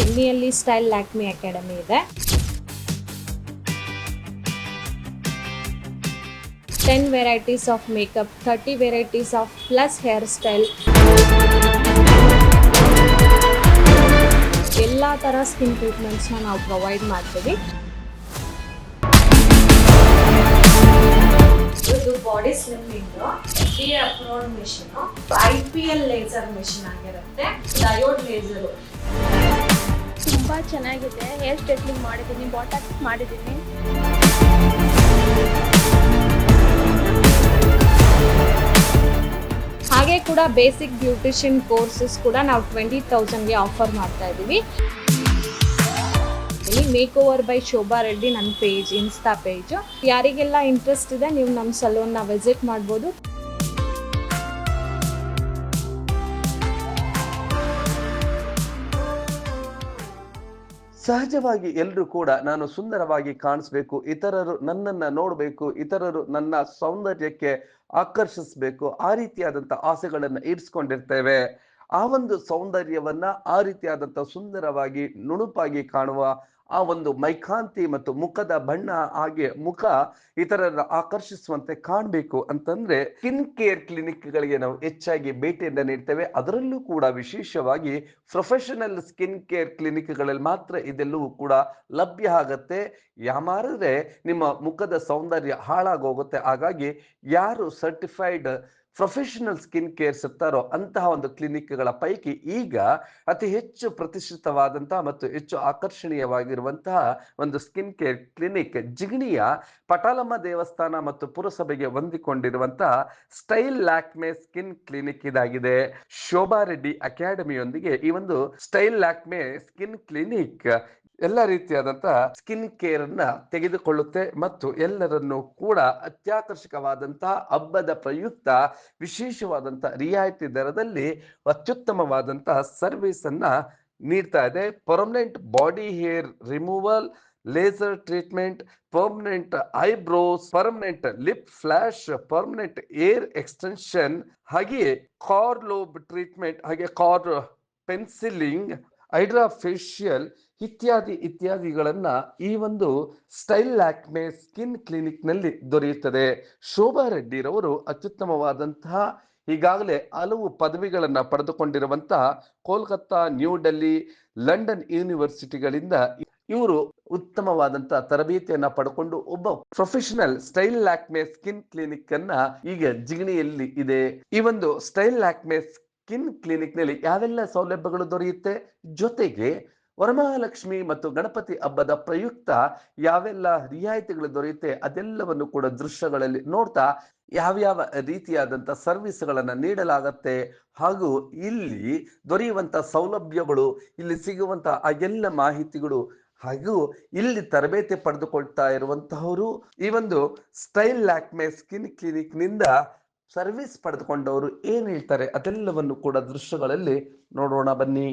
ಜಿಮ್ಮಿಯಲ್ಲಿ style Lakme academy ಇದೆ. Ten varieties of makeup thirty varieties of plus hair style ಎಲ್ಲ ಥರ skin ಟ್ರೀಟ್ಮೆಂಟ್ಸ್ನ ನಾವು ಪ್ರೊವೈಡ್ ಮಾಡ್ತೀವಿ. ಇದು body slimming D approved I P L laser machine ಆಗಿರುತ್ತೆ. ಡಯೋಡ್ ಲೇಸರು ತುಂಬ ಚೆನ್ನಾಗಿದೆ. ಹೇರ್ ಸ್ಟೈಟ್ಲಿಂಗ್ ಮಾಡಿದ್ದೀನಿ ಬಾಟಾಕ್ಸ್ ಮಾಡಿದ್ದೀನಿ. ಹಾಗೆ ಕೂಡ ಬೇಸಿಕ್ ಬ್ಯೂಟಿಷಿಯನ್ ಕೋರ್ಸಸ್ ಕೂಡ ನಾವು ಟ್ವೆಂಟಿ ತೌಸಂಡ್ಗೆ ಆಫರ್ ಮಾಡ್ತಾ ಇದ್ದೀವಿ. Makeover by Shobha Reddy ನನ್ನ ಪೇಜ್ ಇನ್ಸ್ಟಾ ಪೇಜ್ ಯಾರಿಗೆಲ್ಲ ಇಂಟ್ರೆಸ್ಟ್ ಇದೆ, ನೀವು ನಮ್ಮ ಸಲೂನ್ನ ವಿಸಿಟ್ ಮಾಡ್ಬೋದು. ಸಹಜವಾಗಿ ಎಲ್ಲರೂ ಕೂಡ ನಾನು ಸುಂದರವಾಗಿ ಕಾಣಿಸ್ಬೇಕು, ಇತರರು ನನ್ನನ್ನ ನೋಡಬೇಕು, ಇತರರು ನನ್ನ ಸೌಂದರ್ಯಕ್ಕೆ ಆಕರ್ಷಿಸ್ಬೇಕು, ಆ ರೀತಿಯಾದಂತ ಆಸೆಗಳನ್ನ ಇರಿಸ್ಕೊಂಡಿರ್ತೇವೆ ಆ ಒಂದು ಸೌಂದರ್ಯವನ್ನ ಆ ರೀತಿಯಾದಂತ ಸುಂದರವಾಗಿ ನುಣುಪಾಗಿ ಕಾಣುವ ಆ ಒಂದು ಮೈಕಾಂತಿ ಮತ್ತು ಮುಖದ ಬಣ್ಣ ಹಾಗೆ ಮುಖ ಇತರರ ಆಕರ್ಷಿಸುವಂತೆ ಕಾಣಬೇಕು ಅಂತಂದ್ರೆ ಸ್ಕಿನ್ ಕೇರ್ ಕ್ಲಿನಿಕ್ಗಳಿಗೆ ನಾವು ಹೆಚ್ಚಾಗಿ ಭೇಟಿಯಿಂದ ನೀಡ್ತೇವೆ. ಅದರಲ್ಲೂ ಕೂಡ ವಿಶೇಷವಾಗಿ ಪ್ರೊಫೆಷನಲ್ ಸ್ಕಿನ್ ಕೇರ್ ಕ್ಲಿನಿಕ್ಗಳಲ್ಲಿ ಮಾತ್ರ ಇದೆಲ್ಲವೂ ಕೂಡ ಲಭ್ಯ ಆಗತ್ತೆ. ಯಾಮಾರಿದ್ರೆ ನಿಮ್ಮ ಮುಖದ ಸೌಂದರ್ಯ ಹಾಳಾಗೋಗುತ್ತೆ. ಹಾಗಾಗಿ ಯಾರು ಸರ್ಟಿಫೈಡ್ ಪ್ರೊಫೆಷನಲ್ ಸ್ಕಿನ್ ಕೇರ್ ಇರ್ತಾರೋ ಅಂತಹ ಒಂದು ಕ್ಲಿನಿಕ್ಗಳ ಪೈಕಿ ಈಗ ಅತಿ ಹೆಚ್ಚು ಪ್ರತಿಷ್ಠಿತವಾದಂತಹ ಮತ್ತು ಹೆಚ್ಚು ಆಕರ್ಷಣೀಯವಾಗಿರುವಂತಹ ಒಂದು ಸ್ಕಿನ್ ಕೇರ್ ಕ್ಲಿನಿಕ್ ಜಿಗಣಿಯ ಪಟಾಲಮ್ಮ ದೇವಸ್ಥಾನ ಮತ್ತು ಪುರಸಭೆಗೆ ಹೊಂದಿಕೊಂಡಿರುವಂತಹ ಸ್ಟೈಲ್ ಲ್ಯಾಕ್ಮೆ ಸ್ಕಿನ್ ಕ್ಲಿನಿಕ್ ಇದಾಗಿದೆ. ಶೋಭಾ ರೆಡ್ಡಿ ಅಕಾಡೆಮಿಯೊಂದಿಗೆ ಈ ಒಂದು ಸ್ಟೈಲ್ ಲ್ಯಾಕ್ಮೆ ಸ್ಕಿನ್ ಕ್ಲಿನಿಕ್ ಎಲ್ಲ ರೀತಿಯಾದಂತಹ ಸ್ಕಿನ್ ಕೇರ್ ಅನ್ನ ತೆಗೆದುಕೊಳ್ಳುತ್ತೆ ಮತ್ತು ಎಲ್ಲರನ್ನು ಕೂಡ ಅತ್ಯಾಕರ್ಷಕವಾದಂತಹ ಹಬ್ಬದ ಪ್ರಯುಕ್ತ ವಿಶೇಷವಾದಂತಹ ರಿಯಾಯಿತಿ ದರದಲ್ಲಿ ಅತ್ಯುತ್ತಮವಾದಂತಹ ಸರ್ವಿಸ್ ಅನ್ನ ನೀಡ್ತಾ ಇದೆ. Permanent body hair removal laser treatment permanent eyebrows permanent lip flash permanent hair extension ಹಾಗೆಯೇ ಕಾರ್ ಲೋಬ್ ಟ್ರೀಟ್ಮೆಂಟ್ ಹಾಗೆ ಕಾರ್ ಪೆನ್ಸಿಲಿಂಗ್ ಹೈಡ್ರಾ ಫೇಶಿಯಲ್ ಇತ್ಯಾದಿ ಇತ್ಯಾದಿಗಳನ್ನ ಈ ಒಂದು ಸ್ಟೈಲ್ ಲ್ಯಾಕ್ಮೆ ಸ್ಕಿನ್ ಕ್ಲಿನಿಕ್ನಲ್ಲಿ ದೊರೆಯುತ್ತದೆ. ಶೋಭಾ ರೆಡ್ಡಿರವರು ಅತ್ಯುತ್ತಮವಾದಂತಹ ಈಗಾಗಲೇ ಹಲವು ಪದವಿಗಳನ್ನ ಪಡೆದುಕೊಂಡಿರುವಂತಹ ಕೋಲ್ಕತ್ತಾ, ನ್ಯೂ ಡೆಲ್ಲಿ, ಲಂಡನ್ ಯೂನಿವರ್ಸಿಟಿಗಳಿಂದ ಇವರು ಉತ್ತಮವಾದಂತಹ ತರಬೇತಿಯನ್ನ ಪಡ್ಕೊಂಡು ಒಬ್ಬ professional style Lakme skin clinic ಅನ್ನ ಈಗ ಜಿಗಣಿಯಲ್ಲಿ ಇದೆ. ಈ ಒಂದು ಸ್ಟೈಲ್ ಲ್ಯಾಕ್ಮೆ ಸ್ಕಿನ್ ಕ್ಲಿನಿಕ್ನಲ್ಲಿ ಯಾವೆಲ್ಲ ಸೌಲಭ್ಯಗಳು ದೊರೆಯುತ್ತೆ? ಜೊತೆಗೆ ವರಮಹಾಲಕ್ಷ್ಮಿ ಮತ್ತು ಗಣಪತಿ ಹಬ್ಬದ ಪ್ರಯುಕ್ತ ಯಾವೆಲ್ಲ ರಿಯಾಯಿತಿಗಳು ದೊರೆಯುತ್ತೆ ಅದೆಲ್ಲವನ್ನು ಕೂಡ ದೃಶ್ಯಗಳಲ್ಲಿ ನೋಡ್ತಾ ಯಾವ್ಯಾವ ರೀತಿಯಾದಂಥ ಸರ್ವಿಸ್ಗಳನ್ನು ನೀಡಲಾಗತ್ತೆ ಹಾಗೂ ಇಲ್ಲಿ ದೊರೆಯುವಂಥ ಸೌಲಭ್ಯಗಳು, ಇಲ್ಲಿ ಸಿಗುವಂತ ಆ ಎಲ್ಲ ಮಾಹಿತಿಗಳು ಹಾಗೂ ಇಲ್ಲಿ ತರಬೇತಿ ಪಡೆದುಕೊಳ್ತಾ ಇರುವಂತಹವರು ಈ ಒಂದು ಸ್ಟೈಲ್ ಲ್ಯಾಕ್ಮೆ ಸ್ಕಿನ್ ಕ್ಲಿನಿಕ್ನಿಂದ ಸರ್ವಿಸ್ ಪಡೆದುಕೊಂಡವರು ಏನ್ ಹೇಳ್ತಾರೆ ಅದೆಲ್ಲವನ್ನು ಕೂಡ ದೃಶ್ಯಗಳಲ್ಲಿ ನೋಡೋಣ ಬನ್ನಿ.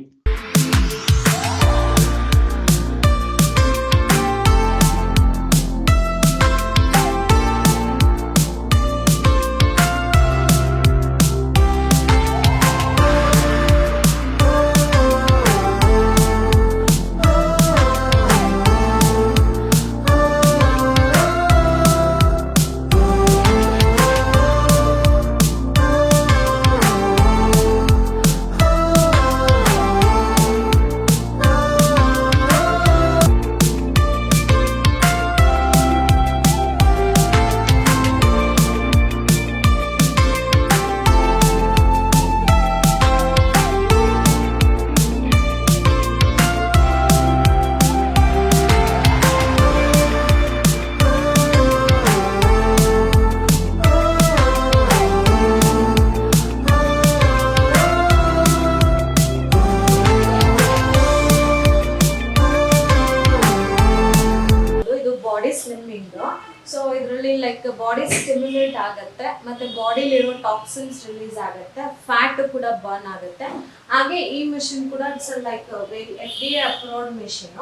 ಮತ್ತೆ ಬಾಡಿಲಿರೋ ಟಾಕ್ಸಿನ್ಸ್ ರಿಲೀಸ್ ಆಗುತ್ತೆ ಫ್ಯಾಟ್ ಕೂಡ ಬರ್ನ್ ಆಗುತ್ತೆ. ಹಾಗೆ ಈ ಮಿಷಿನ್ ಕೂಡ it's like very F D approved machine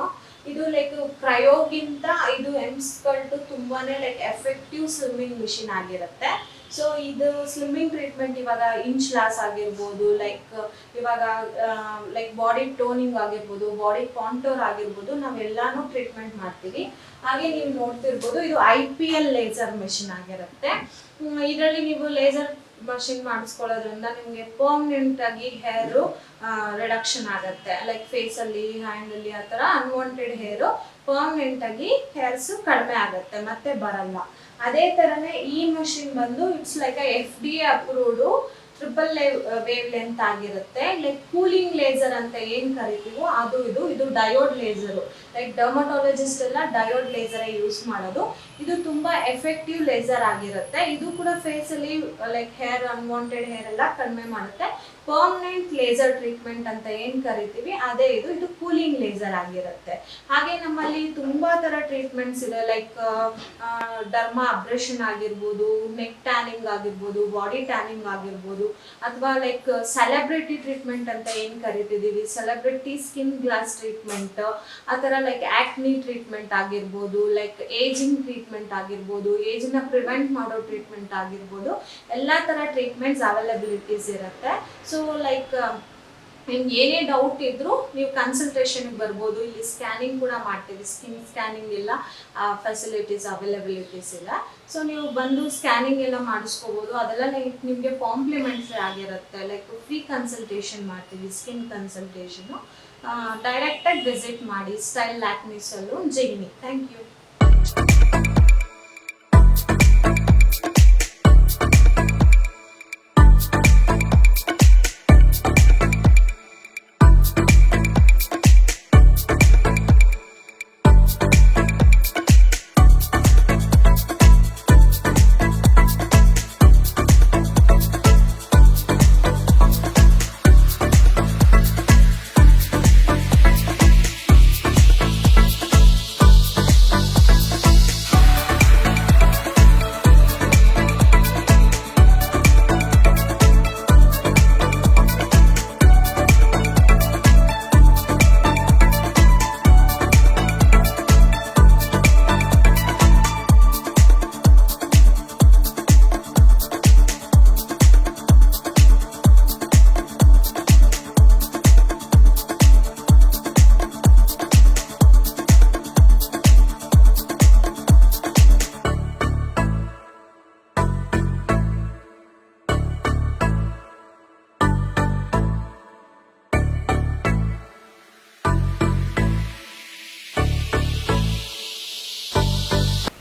ಇದು ಲೈಕ್ ಕ್ರಯೋಗಿಂತ ಇದು ಎಮ್ಸ್ಕಲ್ಟು ತುಂಬಾನೇ ಲೈಕ್ ಎಫೆಕ್ಟಿವ್ ಸ್ವಿಮ್ಮಿಂಗ್ ಮಿಷಿನ್ ಆಗಿರುತ್ತೆ. ಸೊ ಇದು ಸ್ಲಿಮ್ಮಿಂಗ್ ಟ್ರೀಟ್ಮೆಂಟ್ ಇವಾಗ ಇಂಚ್ ಲಾಸ್ ಆಗಿರ್ಬೋದು ಲೈಕ್ ಇವಾಗ ಲೈಕ್ ಬಾಡಿ ಟೋನಿಂಗ್ ಆಗಿರ್ಬೋದು ಬಾಡಿ ಕಾಂಟೋರ್ ಆಗಿರ್ಬೋದು, ನಾವೆಲ್ಲಾನು ಟ್ರೀಟ್ಮೆಂಟ್ ಮಾಡ್ತೀವಿ. ಹಾಗೆ ನೀವು ನೋಡ್ತಿರ್ಬೋದು, ಇದು I P L laser machine ಆಗಿರುತ್ತೆ. ಇದರಲ್ಲಿ ನೀವು ಲೇಸರ್ ಮಷಿನ್ ಮಾಡಿಸ್ಕೊಳ್ಳೋದ್ರಿಂದ ನಿಮಗೆ ಪರ್ಮನೆಂಟ್ ಆಗಿ ಹೇರು ರಿಡಕ್ಷನ್ ಆಗುತ್ತೆ. ಲೈಕ್ ಫೇಸಲ್ಲಿ ಹ್ಯಾಂಡಲ್ಲಿ ಆ ಥರ ಅನ್ವಾಂಟೆಡ್ ಹೇರು ಪರ್ಮನೆಂಟ್ ಆಗಿ ಹೇರ್ಸ್ ಕಡಿಮೆ ಆಗುತ್ತೆ, ಮತ್ತೆ ಬರಲ್ಲ. ಅದೇ ಥರನೇ ಈ ಮಷಿನ್ ಬಂದು it's like F D approved triple wavelength ಆಗಿರುತ್ತೆ. ಲೈಕ್ ಕೂಲಿಂಗ್ ಲೇಸರ್ ಅಂತ ಏನ್ ಕರಿತೀವೋ ಅದು ಇದು ಇದು ಡಯೋಡ್ ಲೇಸರು ಲೈಕ್ ಡರ್ಮಟಾಲಜಿಸ್ಟ್ ಎಲ್ಲ ಡಯೋಡ್ ಲೇಸರೇ ಯೂಸ್ ಮಾಡೋದು. ಇದು ತುಂಬಾ ಎಫೆಕ್ಟಿವ್ ಲೇಸರ್ ಆಗಿರುತ್ತೆ. ಇದು ಕೂಡ ಫೇಸ್ ಅಲ್ಲಿ ಲೈಕ್ ಹೇರ್ ಅನ್ವಾಂಟೆಡ್ ಹೇರ್ ಎಲ್ಲ ಕಡಿಮೆ ಮಾಡುತ್ತೆ. ಪರ್ಮನೆಂಟ್ ಲೇಸರ್ ಟ್ರೀಟ್ಮೆಂಟ್ ಅಂತ ಏನ್ ಕರಿತೀವಿ, ಅದೇ ಇದು. ಇದು ಕೂಲಿಂಗ್ ಲೇಸರ್ ಆಗಿರುತ್ತೆ. ಹಾಗೆ ನಮ್ಮಲ್ಲಿ ತುಂಬಾ ತರ ಟ್ರೀಟ್ಮೆಂಟ್ಸ್ ಇದೆ. ಲೈಕ್ ಡರ್ಮಾ ಅಬ್ರೇಷನ್ ಆಗಿರ್ಬೋದು ನೆಕ್ ಟ್ಯಾನಿಂಗ್ ಆಗಿರ್ಬೋದು ಬಾಡಿ ಟ್ಯಾನಿಂಗ್ ಆಗಿರ್ಬೋದು, ಅಥವಾ ಲೈಕ್ ಸೆಲೆಬ್ರಿಟಿ ಟ್ರೀಟ್ಮೆಂಟ್ ಅಂತ ಏನ್ ಕರಿತಿದೀವಿ? ಸೆಲೆಬ್ರಿಟಿ ಸ್ಕಿನ್ ಗ್ಲಾಸ್ ಟ್ರೀಟ್ಮೆಂಟ್ ಆ ತರ ಲೈಕ್ ಆಕ್ನಿ ಟ್ರೀಟ್ಮೆಂಟ್ ಆಗಿರ್ಬೋದು ಲೈಕ್ ಏಜಿಂಗ್ ಟ್ರೀಟ್ಮೆಂಟ್ ಆಗಿರ್ಬೋದು ಏಜ್ನ ಪ್ರಿವೆಂಟ್ ಮಾಡೋ ಟ್ರೀಟ್ಮೆಂಟ್ ಆಗಿರ್ಬೋದು, ಎಲ್ಲ ಥರ ಟ್ರೀಟ್ಮೆಂಟ್ಸ್ ಅವೈಲಬಿಲಿಟೀಸ್ ಇರುತ್ತೆ. ಸೊ ಲೈಕ್ ನಿಮ್ಗೆ ಏನೇ ಡೌಟ್ ಇದ್ರೂ ನೀವು ಕನ್ಸಲ್ಟೇಷನ್ಗೆ ಬರ್ಬೋದು. ಇಲ್ಲಿ ಸ್ಕ್ಯಾನಿಂಗ್ ಕೂಡ ಮಾಡ್ತೀವಿ. ಸ್ಕಿನ್ ಸ್ಕ್ಯಾನಿಂಗ್ ಎಲ್ಲ ಫೆಸಿಲಿಟೀಸ್ ಅವೈಲಬಿಲಿಟೀಸ್ ಇಲ್ಲ. ಸೊ ನೀವು ಬಂದು ಸ್ಕ್ಯಾನಿಂಗ್ ಎಲ್ಲ ಮಾಡಿಸ್ಕೋಬೋದು. ಅದೆಲ್ಲ ನಿಮಗೆ ಕಾಂಪ್ಲಿಮೆಂಟ್ರಿ ಆಗಿರುತ್ತೆ. ಲೈಕ್ ಫ್ರೀ ಕನ್ಸಲ್ಟೇಷನ್ ಮಾಡ್ತೀವಿ ಸ್ಕಿನ್ ಕನ್ಸಲ್ಟೇಷನು ಡೈರೆಕ್ಟಾಗಿ ವಿಸಿಟ್ ಮಾಡಿ style Lakme salon Jigani thank you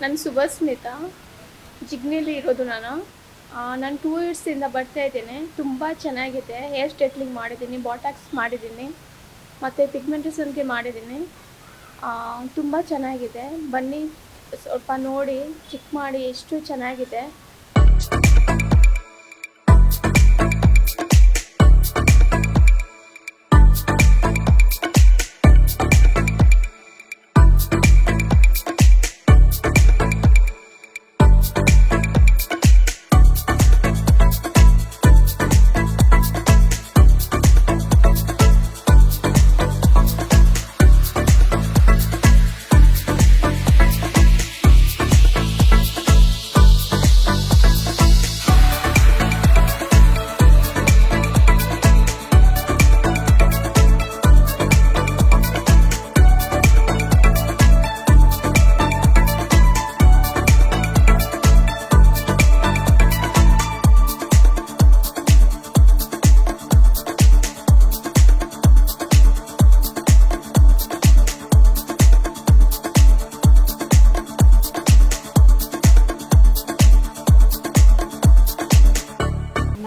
ನಾನು ಸುಭಸ್ಮಿತಾ ಜಿಗ್ನಿಲಿ ಇರೋದು ನಾನು. ನಾನು ಟೂ ಇಯರ್ಸಿಂದ ಬರ್ತಾ ಇದ್ದೇನೆ. ತುಂಬ ಚೆನ್ನಾಗಿದೆ. ಹೇರ್ ಸ್ಟೆಟ್ಲಿಂಗ್ ಮಾಡಿದ್ದೀನಿ ಬಾಟಾಕ್ಸ್ ಮಾಡಿದ್ದೀನಿ, ಮತ್ತು ಪಿಗ್ಮೆಂಟೇಷನ್ಗೆ ಮಾಡಿದ್ದೀನಿ. ತುಂಬ ಚೆನ್ನಾಗಿದೆ. ಬನ್ನಿ, ಸ್ವಲ್ಪ ನೋಡಿ ಚಿಕ್ ಮಾಡಿ, ಎಷ್ಟು ಚೆನ್ನಾಗಿದೆ.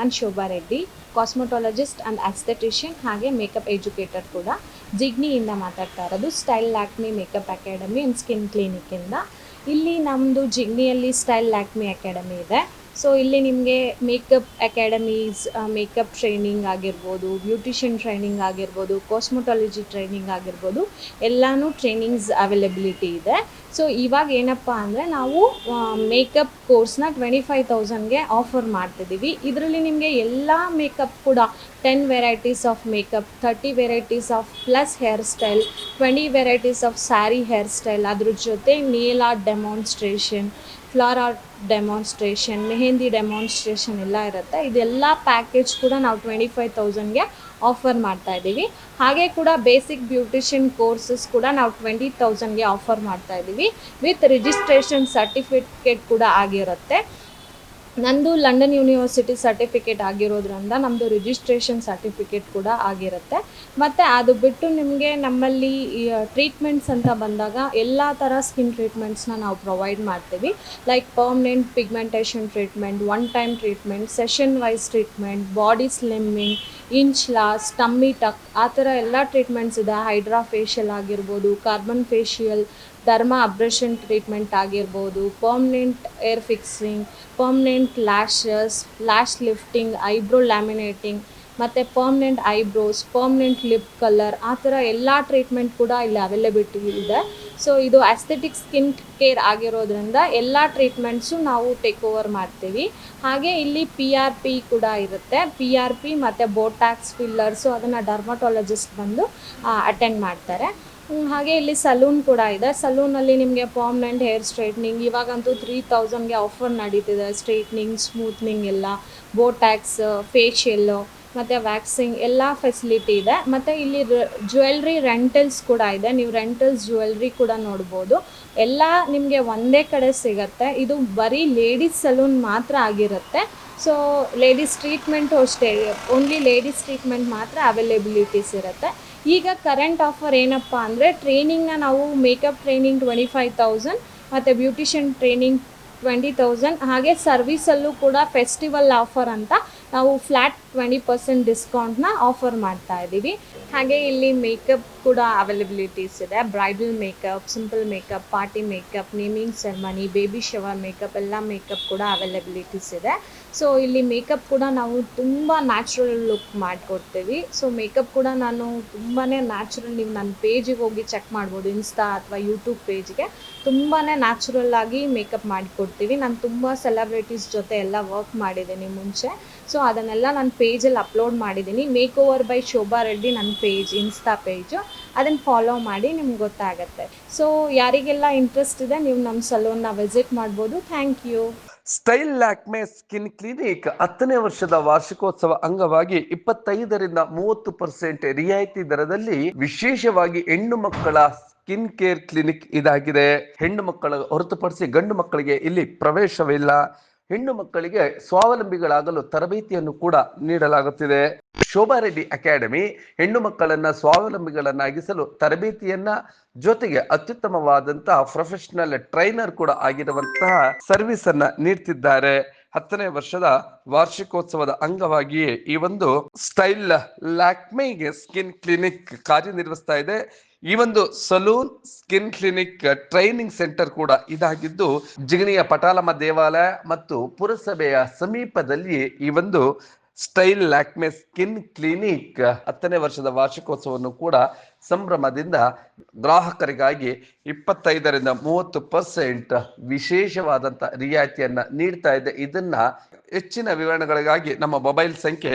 ನಾನು Shobha Reddy cosmetologist and aesthetician ಹಾಗೆ ಮೇಕಪ್ ಎಜುಕೇಟರ್ ಕೂಡ. ಜಿಗ್ನಿಯಿಂದ ಮಾತಾಡ್ತಾ ಇರೋದು style Lakme makeup academy and skin ಕ್ಲಿನಿಕ್ಕಿಂದ ಇಲ್ಲಿ ನಮ್ಮದು ಜಿಗ್ನಿಯಲ್ಲಿ ಸ್ಟೈಲ್ ಲ್ಯಾಕ್ಮಿ ಅಕಾಡೆಮಿ ಇದೆ. ಸೊ ಇಲ್ಲಿ ನಿಮಗೆ ಮೇಕಪ್ ಅಕಾಡೆಮೀಸ್ ಮೇಕಪ್ ಟ್ರೈನಿಂಗ್ ಆಗಿರ್ಬೋದು ಬ್ಯೂಟಿಷಿಯನ್ ಟ್ರೈನಿಂಗ್ ಆಗಿರ್ಬೋದು ಕಾಸ್ಮೆಟಾಲಜಿ ಟ್ರೈನಿಂಗ್ ಆಗಿರ್ಬೋದು, ಎಲ್ಲನೂ ಟ್ರೈನಿಂಗ್ಸ್ ಅವೈಲಬಿಲಿಟಿ ಇದೆ. ಸೊ ಇವಾಗ ಏನಪ್ಪ ಅಂದರೆ ನಾವು ಮೇಕಪ್ ಕೋರ್ಸ್ನ ಟ್ವೆಂಟಿ ಫೈವ್ ತೌಸಂಡ್ಗೆ ಆಫರ್ ಮಾಡ್ತಿದ್ದೀವಿ. ಇದರಲ್ಲಿ ನಿಮಗೆ ಎಲ್ಲ ಮೇಕಪ್ ಕೂಡ ten varieties of makeup thirty varieties of plus hair style twenty varieties of sari hair style ಅದ್ರ ಜೊತೆ nail art demonstration flower art demonstration, mehendi demonstration ಎಲ್ಲ ಇರುತ್ತೆ. ಇದೆಲ್ಲ ಪ್ಯಾಕೇಜ್ ಕೂಡ ನಾವು ಟ್ವೆಂಟಿ ಫೈವ್ ತೌಸಂಡ್ಗೆ ಆಫರ್ ಮಾಡ್ತಾ ಇದ್ದೀವಿ. ಹಾಗೆ ಕೂಡ ಬೇಸಿಕ್ ಬ್ಯೂಟಿಷಿಯನ್ ಕೋರ್ಸಸ್ ಕೂಡ ನಾವು ಟ್ವೆಂಟಿ ತೌಸಂಡ್ಗೆ ಆಫರ್ ಮಾಡ್ತಾ ಇದ್ದೀವಿ. ವಿತ್ ರಿಜಿಸ್ಟ್ರೇಷನ್ ಸರ್ಟಿಫಿಕೇಟ್ ಕೂಡ ಆಗಿರುತ್ತೆ. ನಂದು ಲಂಡನ್ ಯೂನಿವರ್ಸಿಟಿ ಸರ್ಟಿಫಿಕೇಟ್ ಆಗಿರೋದ್ರಿಂದ ನಮ್ಮದು ರಿಜಿಸ್ಟ್ರೇಷನ್ ಸರ್ಟಿಫಿಕೇಟ್ ಕೂಡ ಆಗಿರುತ್ತೆ. ಮತ್ತು ಅದು ಬಿಟ್ಟು ನಿಮಗೆ ನಮ್ಮಲ್ಲಿ ಟ್ರೀಟ್ಮೆಂಟ್ಸ್ ಅಂತ ಬಂದಾಗ ಎಲ್ಲ ಥರ ಸ್ಕಿನ್ ಟ್ರೀಟ್ಮೆಂಟ್ಸ್ನ ನಾವು ಪ್ರೊವೈಡ್ ಮಾಡ್ತೀವಿ. Like permanent pigmentation treatment one time treatment session wise treatment body slimming inch loss tummy tuck ಆ ಥರ ಎಲ್ಲ ಟ್ರೀಟ್ಮೆಂಟ್ಸ್ ಇದೆ. ಹೈಡ್ರಾ ಫೇಶಿಯಲ್ ಆಗಿರ್ಬೋದು carbon facial dermabrasion treatment ಆಗಿರ್ಬೋದು permanent hair fixing permanent lashes lash lifting eyebrow laminating ಮತ್ತು permanent eyebrows permanent lip colour ಆ ಥರ ಎಲ್ಲ ಟ್ರೀಟ್ಮೆಂಟ್ ಕೂಡ ಇಲ್ಲಿ ಅವೈಲಬಿಲಿಟಿ ಇದೆ. ಸೊ ಇದು ಅಸ್ಥೆಟಿಕ್ ಸ್ಕಿನ್ ಕೇರ್ ಆಗಿರೋದ್ರಿಂದ ಎಲ್ಲ ಟ್ರೀಟ್ಮೆಂಟ್ಸು ನಾವು ಟೇಕ್ ಓವರ್ ಮಾಡ್ತೀವಿ. ಹಾಗೆ ಇಲ್ಲಿ ಪಿ ಆರ್ ಪಿ ಕೂಡ ಇರುತ್ತೆ. ಪಿ ಆರ್ ಪಿ ಮತ್ತು ಬೋಟ್ಯಾಕ್ಸ್ ಫಿಲ್ಲರ್ಸು ಅದನ್ನು ಡರ್ಮಟಾಲಜಿಸ್ಟ್ ಬಂದು ಅಟೆಂಡ್ ಮಾಡ್ತಾರೆ. ಹಾಗೆ ಇಲ್ಲಿ ಸಲೂನ್ ಕೂಡ ಇದೆ. ಸಲೂನಲ್ಲಿ ನಿಮಗೆ ಪರ್ಮನೆಂಟ್ ಹೇರ್ ಸ್ಟ್ರೈಟ್ನಿಂಗ್ ಇವಾಗಂತೂ ತ್ರೀ ತೌಸಂಡ್ಗೆ ಆಫರ್ ನಡೀತಿದೆ. ಸ್ಟ್ರೈಟ್ನಿಂಗ್ ಸ್ಮೂತ್ನಿಂಗ್ ಎಲ್ಲ ಬೋಟ್ಯಾಕ್ಸ್ ಫೇಶಿಯಲ್ಲು ಮತ್ತು ವ್ಯಾಕ್ಸಿಂಗ್ ಎಲ್ಲ ಫೆಸಿಲಿಟಿ ಇದೆ. ಮತ್ತು ಇಲ್ಲಿ ಜ್ಯುವೆಲ್ರಿ ರೆಂಟಲ್ಸ್ ಕೂಡ ಇದೆ. ನೀವು ರೆಂಟಲ್ಸ್ ಜ್ಯುವೆಲ್ರಿ ಕೂಡ ನೋಡ್ಬೋದು. ಎಲ್ಲ ನಿಮಗೆ ಒಂದೇ ಕಡೆ ಸಿಗತ್ತೆ. ಇದು ಬರೀ ಲೇಡೀಸ್ ಸಲೂನ್ ಮಾತ್ರ ಆಗಿರುತ್ತೆ. ಸೊ ಲೇಡೀಸ್ ಟ್ರೀಟ್ಮೆಂಟು ಅಷ್ಟೇ. ಓನ್ಲಿ ಲೇಡೀಸ್ ಟ್ರೀಟ್ಮೆಂಟ್ ಮಾತ್ರ ಅವೈಲೇಬಿಲಿಟೀಸ್ ಇರುತ್ತೆ. ಈಗ ಕರೆಂಟ್ ಆಫರ್ ಏನಪ್ಪ ಅಂದರೆ ಟ್ರೈನಿಂಗ್ನ ನಾವು makeup training twenty five thousand ಮತ್ತು ಬ್ಯೂಟಿಷಿಯನ್ ಟ್ರೈನಿಂಗ್ ಟ್ವೆಂಟಿ ತೌಸಂಡ್ ಹಾಗೆ ಸರ್ವಿಸಲ್ಲೂ ಕೂಡ ಫೆಸ್ಟಿವಲ್ ಆಫರ್ ಅಂತ ನಾವು ಫ್ಲ್ಯಾಟ್ ಟ್ವೆಂಟಿ ಪರ್ಸೆಂಟ್ ಡಿಸ್ಕೌಂಟ್ನ ಆಫರ್ ಮಾಡ್ತಾ ಇದ್ದೀವಿ. ಹಾಗೆ ಇಲ್ಲಿ ಮೇಕಪ್ ಕೂಡ ಅವೈಲಬಿಲಿಟೀಸ್ ಇದೆ. Bridal makeup simple makeup party makeup naming ceremony baby shower makeup ಎಲ್ಲ ಮೇಕಪ್ ಕೂಡ ಅವೈಲಬಿಲಿಟೀಸ್ ಇದೆ. ಸೊ ಇಲ್ಲಿ ಮೇಕಪ್ ಕೂಡ ನಾವು ತುಂಬ ನ್ಯಾಚುರಲ್ ಲುಕ್ ಮಾಡಿಕೊಡ್ತೀವಿ. ಸೊ ಮೇಕಪ್ ಕೂಡ ನಾನು ತುಂಬಾ ನ್ಯಾಚುರಲ್ ನೀವು ನನ್ನ ಪೇಜಿಗೆ ಹೋಗಿ ಚೆಕ್ ಮಾಡ್ಬೋದು ಇನ್ಸ್ಟಾ ಅಥವಾ ಯೂಟ್ಯೂಬ್ ಪೇಜ್ಗೆ ತುಂಬಾ ನ್ಯಾಚುರಲ್ ಆಗಿ ಮೇಕಪ್ ಮಾಡಿಕೊಡ್ತೀವಿ. ನಾನು ತುಂಬ ಸೆಲೆಬ್ರಿಟೀಸ್ ಜೊತೆ ಎಲ್ಲ ವರ್ಕ್ ಮಾಡಿದ್ದೀನಿ ಮುಂಚೆ. ಸೊ ಅದನ್ನೆಲ್ಲ ನನ್ನ ಪೇಜಲ್ಲಿ ಅಪ್ಲೋಡ್ ಮಾಡಿದ್ದೀನಿ. Makeover by Shobha Reddy ನನ್ನ ಪೇಜ್ ಇನ್ಸ್ಟಾ ಪೇಜು ಅದನ್ನು ಫಾಲೋ ಮಾಡಿ ನಿಮ್ಗೆ ಗೊತ್ತಾಗತ್ತೆ. ಸೊ ಯಾರಿಗೆಲ್ಲ ಇಂಟ್ರೆಸ್ಟ್ ಇದೆ, ನೀವು ನಮ್ಮ ಸಲೂನ್ನ ವಿಸಿಟ್ ಮಾಡ್ಬೋದು. Thank you style Lakme skin clinic ಹತ್ತನೇ ವರ್ಷದ ವಾರ್ಷಿಕೋತ್ಸವ ಅಂಗವಾಗಿ ಇಪ್ಪತ್ತೈದರಿಂದ ಮೂವತ್ತು ಪರ್ಸೆಂಟ್ ರಿಯಾಯಿತಿ ದರದಲ್ಲಿ ವಿಶೇಷವಾಗಿ ಹೆಣ್ಣು ಮಕ್ಕಳ ಸ್ಕಿನ್ ಕೇರ್ ಕ್ಲಿನಿಕ್ ಇದಾಗಿದೆ. ಹೆಣ್ಣು ಮಕ್ಕಳ ಹೊರತುಪಡಿಸಿ ಗಂಡು ಮಕ್ಕಳಿಗೆ ಇಲ್ಲಿ ಪ್ರವೇಶವಿಲ್ಲ. ಹೆಣ್ಣು ಮಕ್ಕಳಿಗೆ ಸ್ವಾವಲಂಬಿಗಳಾಗಲು ತರಬೇತಿಯನ್ನು ಕೂಡ ನೀಡಲಾಗುತ್ತಿದೆ. ಶೋಭಾ ರೆಡ್ಡಿ ಅಕಾಡೆಮಿ ಹೆಣ್ಣು ಮಕ್ಕಳನ್ನ ಸ್ವಾವಲಂಬಿಗಳನ್ನಾಗಿಸಲು ತರಬೇತಿಯನ್ನ ಜೊತೆಗೆ ಅತ್ಯುತ್ತಮವಾದಂತಹ ಪ್ರೊಫೆಷನಲ್ ಟ್ರೈನರ್ ಕೂಡ ಆಗಿರುವಂತಹ ಸರ್ವಿಸ್ ಅನ್ನ ನೀಡ್ತಿದ್ದಾರೆ. ಹತ್ತನೇ ವರ್ಷದ ವಾರ್ಷಿಕೋತ್ಸವದ ಅಂಗವಾಗಿಯೇ ಈ ಒಂದು ಸ್ಟೈಲ್ ಲ್ಯಾಕ್ಮೆಗೆ ಸ್ಕಿನ್ ಕ್ಲಿನಿಕ್ ಕಾರ್ಯನಿರ್ವಹಿಸ್ತಾ ಇದೆ. ಈ ಒಂದು salon, skin clinic, training centre ಕೂಡ ಇದಾಗಿದ್ದು, ಜಿಗಣಿಯ ಪಟಾಲಮ್ಮ ದೇವಾಲಯ ಮತ್ತು ಪುರಸಭೆಯ ಸಮೀಪದಲ್ಲಿ ಈ ಒಂದು ಸ್ಟೈಲ್ ಲ್ಯಾಕ್ಮೆ ಸ್ಕಿನ್ ಕ್ಲಿನಿಕ್ ಹತ್ತನೇ ವರ್ಷದ ವಾರ್ಷಿಕೋತ್ಸವವನ್ನು ಕೂಡ ಸಂಭ್ರಮದಿಂದ ಗ್ರಾಹಕರಿಗಾಗಿ ಇಪ್ಪತ್ತೈದರಿಂದ ಮೂವತ್ತು ಪರ್ಸೆಂಟ್ ವಿಶೇಷವಾದಂಥ ರಿಯಾಯಿತಿಯನ್ನು ನೀಡ್ತಾ ಇದೆ. ಇದನ್ನ ಹೆಚ್ಚಿನ ವಿವರಣೆಗಳಿಗಾಗಿ ನಮ್ಮ ಮೊಬೈಲ್ ಸಂಖ್ಯೆ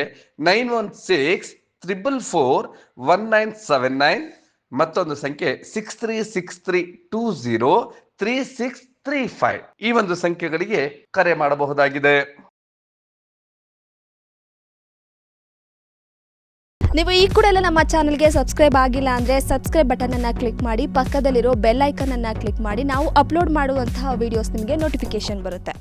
nine one six triple four one nine seven nine ಮತ್ತೊಂದು ಸಂಖ್ಯೆ six three six three two zero three six three five ಈ ಒಂದು ಸಂಖ್ಯೆಗಳಿಗೆ ಕರೆ ಮಾಡಬಹುದಾಗಿದೆ. ನೀವು ಈ ಕೂಡ ಎಲ್ಲ ನಮ್ಮ ಚಾನಲ್ಗೆ ಸಬ್ಸ್ಕ್ರೈಬ್ ಆಗಿಲ್ಲ ಅಂದರೆ ಸಬ್ಸ್ಕ್ರೈಬ್ ಬಟನ್ ಬಟನನ್ನು ಕ್ಲಿಕ್ ಮಾಡಿ, ಪಕ್ಕದಲ್ಲಿರೋ ಬೆಲ್ ಐಕನನ್ನು ಕ್ಲಿಕ್ ಮಾಡಿ, ನಾವು ಅಪ್ಲೋಡ್ ಮಾಡುವಂತಹ ವಿಡಿಯೋಸ್ ನಿಮಗೆ ನೋಟಿಫಿಕೇಶನ್ ಬರುತ್ತೆ.